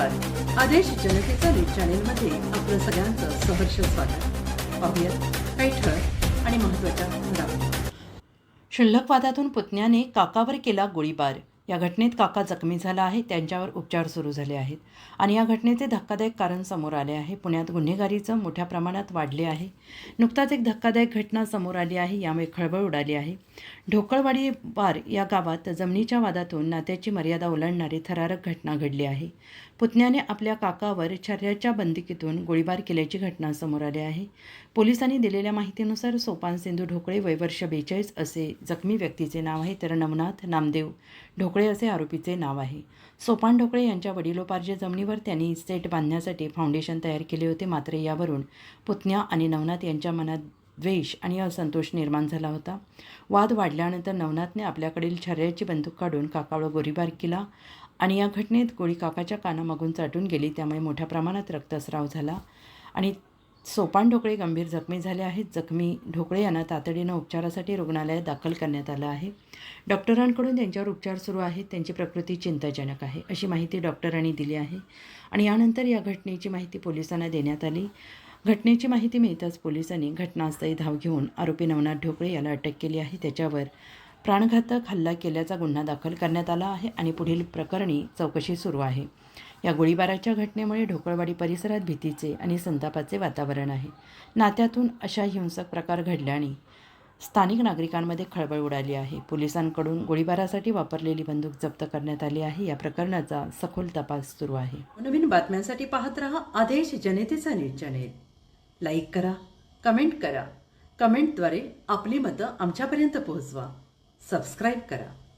आदेश जनतेचा न्यूज चॅनेलमध्ये आपलं सगळ्यांचं सहर्ष स्वागत. पाहूयात काही ठळक आणि महत्त्वाच्या घडामोडी. क्षुल्लक वादातून पुतण्याने काकावर केला गोळीबार. या घटनेत काका जखमी झाला आहे त्यांच्यावर उपचार सुरू झाले आहेत. आणि या घटनेचे धक्कादायक कारण समोर आले आहे. पुण्यात गुन्हेगारीचं मोठ्या प्रमाणात वाढले आहे. नुकताच एक धक्कादायक घटना समोर आली आहे यामुळे खळबळ उडाली आहे. ढोकळवाडी पार या गावात जमिनीच्या वादातून नात्याची मर्यादा ओलांडणारी थरारक घटना घडली आहे. पुतण्याने आपल्या काकावर छर्याच्या बंदिकीतून गोळीबार केल्याची घटना समोर आली आहे. पोलिसांनी दिलेल्या माहितीनुसार सोपान सिंधू ढोकळे वयवर्ष बेचाळीस असे जखमी व्यक्तीचे नाव आहे तर नवनाथ नामदेव ढोकळे असे आरोपीचे नाव आहे. सोपान ढोकळे यांच्या वडिलोपार्जे जमिनीवर त्यांनी सेट बांधण्यासाठी फाउंडेशन तयार केले होते. मात्र यावरून पुतण्या आणि नवनाथ यांच्या मनात द्वेष आणि असंतोष निर्माण झाला होता. वाद वाढल्यानंतर नवनाथने आपल्याकडील छर्याची बंदूक काढून काकावर गोळीबार केला आणि या घटनेत गोळी काकाच्या कानामागून चाटून गेली. त्यामुळे मोठ्या प्रमाणात रक्तस्राव झाला आणि सोपान ढोकळे गंभीर जखमी झाले आहेत. जखमी ढोकळे यांना तातडीनं उपचारासाठी रुग्णालयात दाखल करण्यात आलं आहे. डॉक्टरांकडून त्यांच्यावर उपचार सुरू आहेत. त्यांची प्रकृती चिंताजनक आहे अशी माहिती डॉक्टरांनी दिली आहे आणि यानंतर या घटनेची माहिती पोलिसांना देण्यात आली. घटनेची माहिती मिळताच पोलिसांनी घटनास्थळी धाव घेऊन आरोपी नवनाथ ढोकळे याला अटक केली आहे. त्याच्यावर प्राणघातक हल्ला केल्याचा गुन्हा दाखल करण्यात आला आहे आणि पुढील प्रकरणी चौकशी सुरू आहे. या गोळीबाराच्या घटनेमुळे ढोकळवाडी परिसरात भीतीचे आणि संतापाचे वातावरण आहे. नात्यातून अशा हिंसक प्रकार घडल्याने स्थानिक नागरिकांमध्ये खळबळ उडाली आहे. पोलिसांकडून गोळीबारासाठी वापरलेली बंदूक जप्त करण्यात आली आहे. या प्रकरणाचा सखोल तपास सुरू आहे. नवीन बातम्यांसाठी पाहत रहा आदेश जनतेचा न्यूज चॅनेल. लाईक करा कमेंट करा. कमेंटद्वारे आपली मतं आमच्यापर्यंत पोहोचवा. सबस्क्राईब करा.